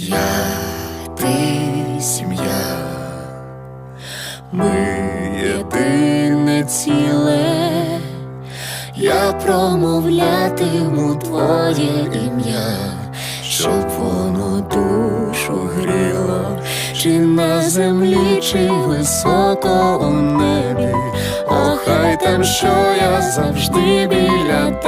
Я, ти, сім'я, ми єдине ціле, я промовлятиму твоє ім'я, щоб воно душу гріло, чи на землі, чи високо у небі. О, хай там, що я завжди біля тебе,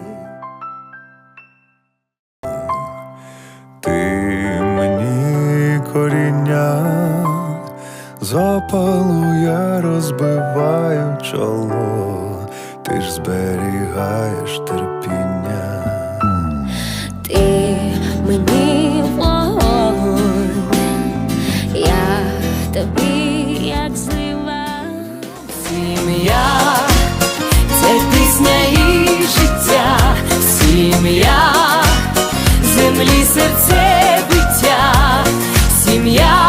з опалу я розбиваю чоло, ти ж зберігаєш терпіння. Ти мені вогонь, я тобі як злива. Сім'я це пісня і життя, сім'я, землі серце биття, сім'я.